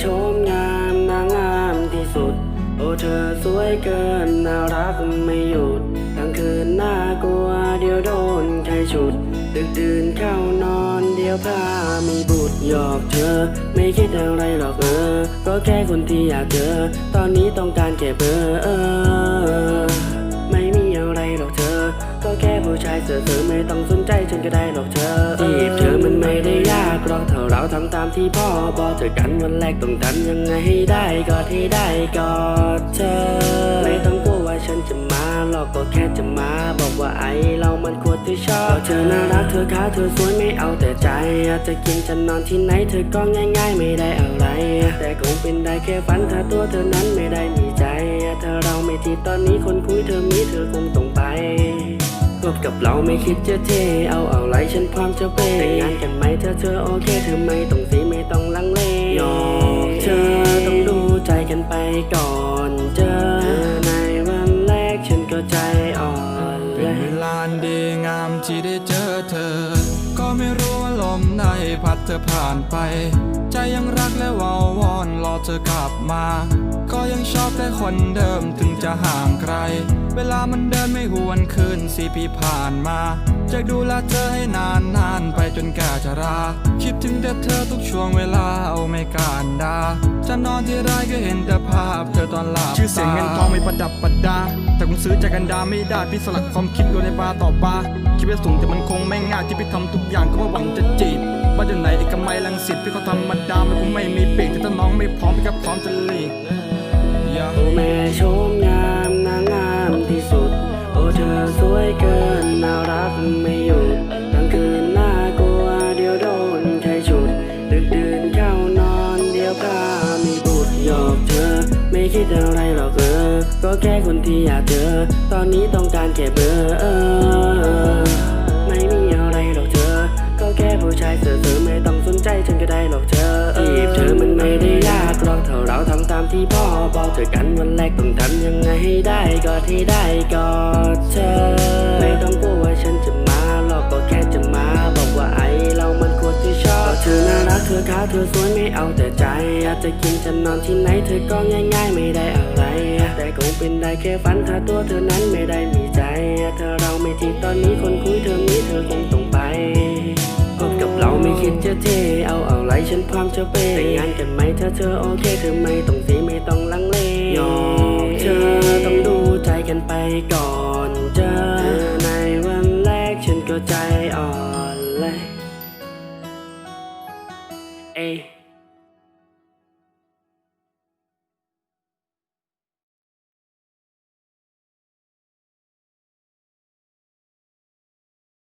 โฉมงามนางงามที่สุด โอ้เธอสวยเกินน่ารักไม่หยุดกลางคืนน่ากลัวเดี๋ยวโดนใครฉุดดึกดื่นเข้านอนเดี๋ยวพามีบุตรหยอกเธอ ไม่คิดอะไรหรอกเออ ก็แค่คนที่อยากเจอ ตอนนี้ต้องการแค่เบอร์เออ ไม่มีอะไรหรอกเธอ ก็แค่ผู้ชายเสือเธอไม่ต้องสนใจฉันก็ได้หรอกเธอ ทำตามที่พ่อบอกเจอกันวันแรกต้องทำยังไงให้ได้กอดให้ได้กอดเธอ ไม่ต้องกลัวว่าฉันจะมาหรอกก็แค่จะมา บอกว่าไอเรามันควรที่ชอบเธอน่ารักเธอขาเธอสวยไม่เอาแต่ใจอาจจะกินจะนอนที่ไหนเธอก็ง่าย ๆ ไม่ได้อะไร แต่คงเป็นได้แค่ฝันถ้าตัวเธอนั้นไม่ได้มีใจถ้าเราไม่ทีตอนนี้คนคุยเธอมีเธอคงต้องไป บกับเราไม่คิดจะเท เอาเอาไรฉันพร้อมจะเปแต่งงานกันไหมเธอเธอโอเคเธอไม่ต้องสีไม่ต้องลังเลยอมเธอต้องดูใจกันไปก่อนเจอในวันแรกฉันก็ใจอ่อนเลเป็นเวลาดีงามที่ได้เจอเธอ ก็ไม่รู้ว่าลมในพัดเธอผ่านไป ใจยังรักและวาวอนรอเธอกลับมา ยังชอบแค่คนเดิมถึงจะห่างไกล เวลามันเดินไม่หวนคืนสี่ปีผ่านมา จะดูแลเธอให้นานนานๆไปจนแก่ชรา คิดถึงแต่เธอทุกช่วงเวลาเอาไม่การดา จะนอนที่ไรก็เห็นแต่ภาพเธอตอนหลับชื่อเสียงเงินทองไม่ประดับประดา แต่คงซื้อจากกันดาไม่ได้พี่สลักความคิดลงในบาร์ต่อบาร์คิดว่าสูงแต่มันคงไม่ง่ายที่พี่ทำทุกอย่างก็ว่าหวังจะจีบบ้านอยู่ไหนเอกมัยลังสิตพี่เขาธรรมดามันคงไม่มีปีกแต่ถ้าน้องไม่พร้อมพี่ก็พร้อมจะหลี วยเกินน่ารักไม่หยุดกลางคืนน่ากลัวเดี๋ยวโดนใครฉุด ดึกดื่นเข้านอนเดี๋ยวพามีบุตรหยอกเธอ ไม่คิดอะไรหรอกเออ ก็แค่คนที่อยากเจอ ตอนนี้ต้องการแค่เบอร์เออไม่มีอะไรหรอกเธอ ก็แค่ผู้ชายเสือเธอไม่ต้องสนใจฉันก็ได้หรอกเธอ ที่พ่อบอกเจอกันวันแรกต้องทำยังไงให้ได้กอดให้ได้กอดเธอ ไม่ต้องกลัวว่าฉันจะมาหรอกก็แค่จะมาบอกว่าไอเรามันควรที่ชอบเธอน่ารักเธอขาวเธอสวยไม่เอาแต่ใจอยากจะกินจะนอนที่ไหนเธอก็ง่ายๆไม่ได้อะไร แต่คงเป็นได้แค่ฝันถ้าตัวเธอนั้นไม่ได้มีใจถ้าเราไม่ทีตอนนี้คนคุยเธอมีเธอคงต้องไปพบกับเราไม่คิดจะเทเอา ไรฉันพร้อมจะเปแต่งงานกันไหมถ้าเธอโอเคเธอไม่ต้องสีไม่ต้องลังเลยอมเธอต้องดูใจกันไปก่อนเจอในวันแรกฉันก็ใจอ่อนเลยเอ